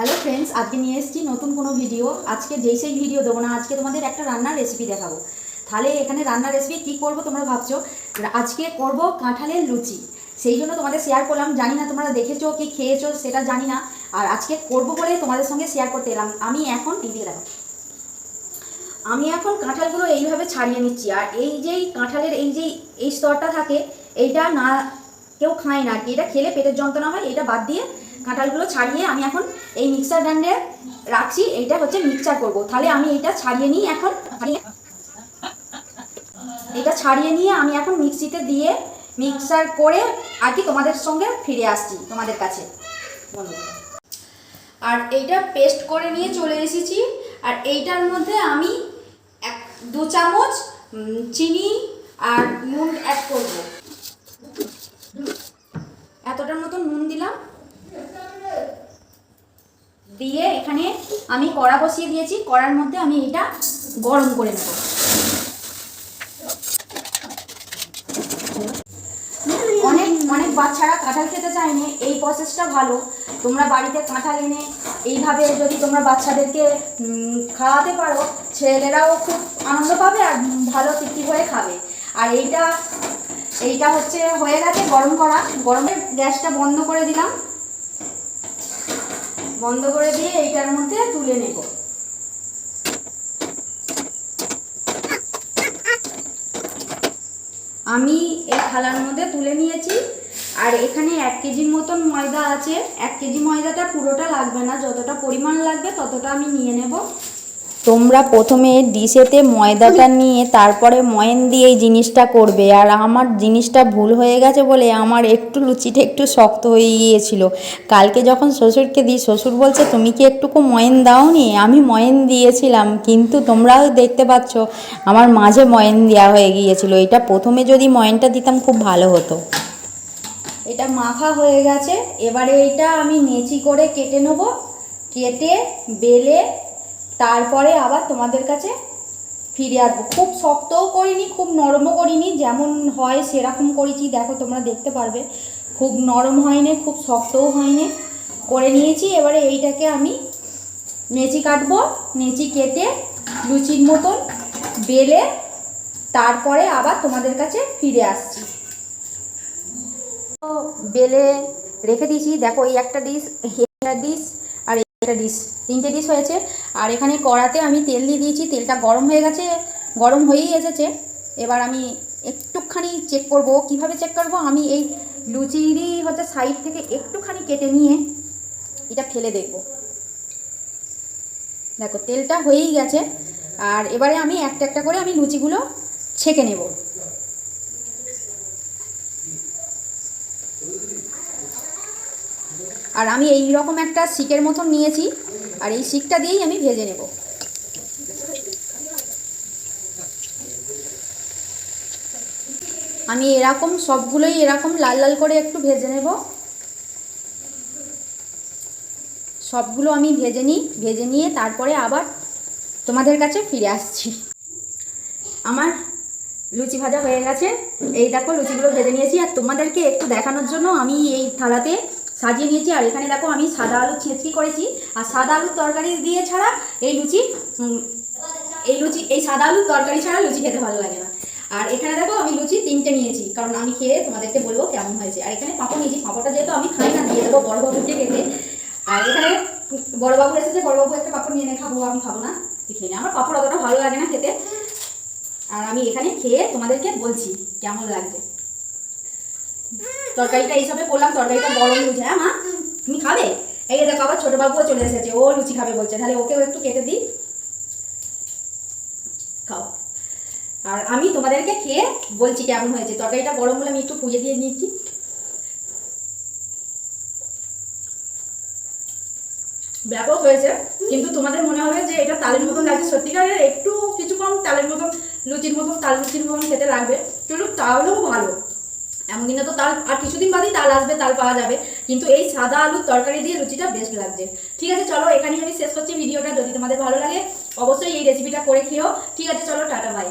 Hello friends আজকে নিয়ে এসেছি নতুন কোনো ভিডিও আজকে যেই সেই ভিডিও দেবো না, আজকে তোমাদের একটা রান্নার রেসিপি দেখাবো। তাহলে এখানে রান্নার রেসিপি কী করব তোমরা ভাবছ? আজকে করব কাঁঠালের লুচি। সেই জন্য তোমাদের শেয়ার করলাম, জানি না তোমরা দেখেছ কি খেয়েছো, সেটা জানি না। আর আজকে করব বলে তোমাদের সঙ্গে শেয়ার করতে এলাম। আমি এখন দিয়ে দেখো। আমি এখন কাঁঠালগুলো এইভাবে ছাড়িয়ে নিচ্ছি। আর এই যেই কাঁঠালের, এই যেই, এই স্তরটা থাকে, এইটা না কেউ খায় না। আর কি এটা খেলে পেটের যন্ত্রণা হয়, এটা বাদ দিয়ে কাঁঠালগুলো ছাড়িয়ে আমি এখন এই মিক্সার গ্রাইন্ডে রাখছি। এইটা হচ্ছে মিক্সচার করব। তাহলে আমি এটা ছাড়িয়ে নিই এখন এটা ছাড়িয়ে নিয়ে আমি এখন মিক্সিতে দিয়ে মিক্সার করে আর কি তোমাদের সঙ্গে ফিরে আসছি তোমাদের কাছে। আর এইটা পেস্ট করে নিয়ে চলে এসেছি। আর এইটার মধ্যে আমি এক দু চামচ চিনি আর নুন অ্যাড করব এতটার মতো নুন দিলাম দিয়ে এখানে আমি কড়া বসিয়ে দিয়েছি, কড়ার মধ্যে আমি এটা গরম করে নেব। অনেক অনেক বাচ্চারা কাঁঠাল খেতে চায়নি এই প্রসেসটা ভালো। তোমরা বাড়িতে কাঁঠাল এনে এইভাবে যদি তোমরা বাচ্চাদেরকে খাওয়াতে পারো, ছেলেরাও খুব আনন্দ পাবে আর ভালো তৃপ্তি হয়ে খাবে। আর এইটা এইটা হচ্ছে, হয়ে গেছে গরম করা। গরমে গ্যাসটা বন্ধ করে দিলাম। বন্ধ করে দিয়ে এইটার মধ্যে তুলে নেব। আমি এই থালার মধ্যে তুলে নিয়েছি। আর এখানে এক কেজির মতন ময়দা আছে। এক কেজি ময়দাটা পুরোটা লাগবে না। যতটা পরিমাণ লাগবে ততটা আমি নিয়ে নেব। তোমরা প্রথমে ডিশেতে ময়দাটা নিয়ে তারপরে ময়ন দিয়ে এই জিনিসটা করবে। আর আমার জিনিসটা ভুল হয়ে গেছে বলে আমার একটু লুচিটা একটু শক্ত হয়ে গিয়েছিল। কালকে যখন শ্বশুরকে দিই, শ্বশুর বলছে, তুমি কি একটুকু ময়ন দাওনি? আমি ময়ন দিয়েছিলাম, কিন্তু তোমরাও দেখতে পাচ্ছ, আমার মাঝে ময়ন দেওয়া হয়ে গিয়েছিল। এটা প্রথমে যদি ময়নটা দিতাম, খুব ভালো হতো। এটা মাখা হয়ে গেছে। এবারে এটা আমি নেচি করে কেটে নেব। কেটে, বেলে তারপরে আবার তোমাদের কাছে ফিরে আসব। খুব শক্তও করিনি, খুব নরমও করিনি, যেমন হয় সেরকম করেছি। দেখো, তোমরা দেখতে পারবে। খুব নরম হয়নি, খুব শক্তও হয়নি। করে নিয়েছি, এবারে এইটাকে আমি নেচি কাটবো নেচি কেটে লুচির মতন বেলে তারপরে আবার তোমাদের কাছে ফিরে আসছি। বেলে রেখে দিয়েছি। দেখো, এই একটা ডিশ একটা ডিশ একটা ডিশ তিনটে ডিশ হয়েছে। আর এখানে কড়াতে আমি তেল দিয়ে দিয়েছি, তেলটা গরম হয়ে গেছে, গরম হয়েই এসেছে। এবার আমি একটুখানি চেক করব, কীভাবে চেক করব? আমি এই লুচিরই হচ্ছে সাইড থেকে একটুখানি কেটে নিয়ে এটা ফেলে দেখব। দেখো, তেলটা হয়েই গেছে। আর এবারে আমি একটা একটা করে আমি লুচিগুলো ছেঁকে নেব। আর আমি এই রকম একটা শিকের মতন নিয়েছি, আর এই শিকটা দিয়েই আমি ভেজে নেব। আমি এরকম, সবগুলোই এরকম লাল লাল করে একটু ভেজে নেব। সবগুলো আমি ভেজে নিই, ভেজে নিয়ে তারপরে আবার তোমাদের কাছে ফিরে আসছি। আমার লুচি ভাজা হয়ে গেছে। এই দেখো, লুচিগুলো ভেজে নিয়েছি। আর তোমাদেরকে একটু দেখানোর জন্য আমি এই থালাতে সাজিয়ে নিয়েছি। আর এখানে দেখো আমি সাদা আলু ছেঁচকি করেছি। আর সাদা আলুর তরকারি দিয়ে ছাড়া এই লুচি এই লুচি, এই সাদা আলুর তরকারি ছাড়া লুচি খেতে ভালো লাগে না। আর এখানে দেখো আমি লুচি তিনটে নিয়েছি। কারণ আমি খেয়ে তোমাদেরকে বলব কেমন হয়েছে। আর এখানে পাঁপড় নিয়েছি। পাঁপড়টা যেহেতু আমি খাই না, দিয়ে দেবো বড়বাবুকে খেতে। আর এখানে বড়বাবু এসেছে। বড়বাবু একটা পাঁপড় নিয়ে খাব, আমি খাব না। খেয়ে আমার পাঁপড় অতটা ভালো লাগে না খেতে। আর আমি এখানে খেয়ে তোমাদেরকে বলছি কেমন লাগছে। তরকারিটা এইসবে করলাম তরকারিটা গরম লুচি। হ্যাঁ মা? তুমি খাবে? এই দেখো আবার ছোট বাবুও চলে এসেছে ও লুচি খাবে বলছে। তাহলে ওকেও একটু কেটে দিই। খাও। আর আমি তোমাদেরকে খেয়ে বলছি কেমন হয়েছে। তরকারিটা গরম হলে আমি একটু পুজো দিয়ে নিচ্ছি। ব্যাপক হয়েছে। কিন্তু তোমাদের মনে হবে যে এটা তালের মতন লাগছে। সত্যিকারের একটু কিছু কম তালের মতন লুচির মতন তাল লুচির মতন খেতে লাগবে। কিন্তু তাহলেও ভালো। এমন দিনে তো তাল আর কিছুদিন বাদেই তাল আসবে তাল পাওয়া যাবে। কিন্তু এই সাদা আলুর তরকারি দিয়ে লুচিটা বেস্ট লাগছে। ঠিক আছে, চলো এখানেই আমি শেষ করছি ভিডিওটা। যদি তোমাদের ভালো লাগে, অবশ্যই এই রেসিপিটা করে খেয়েও ঠিক আছে, চলো, টাটা বাই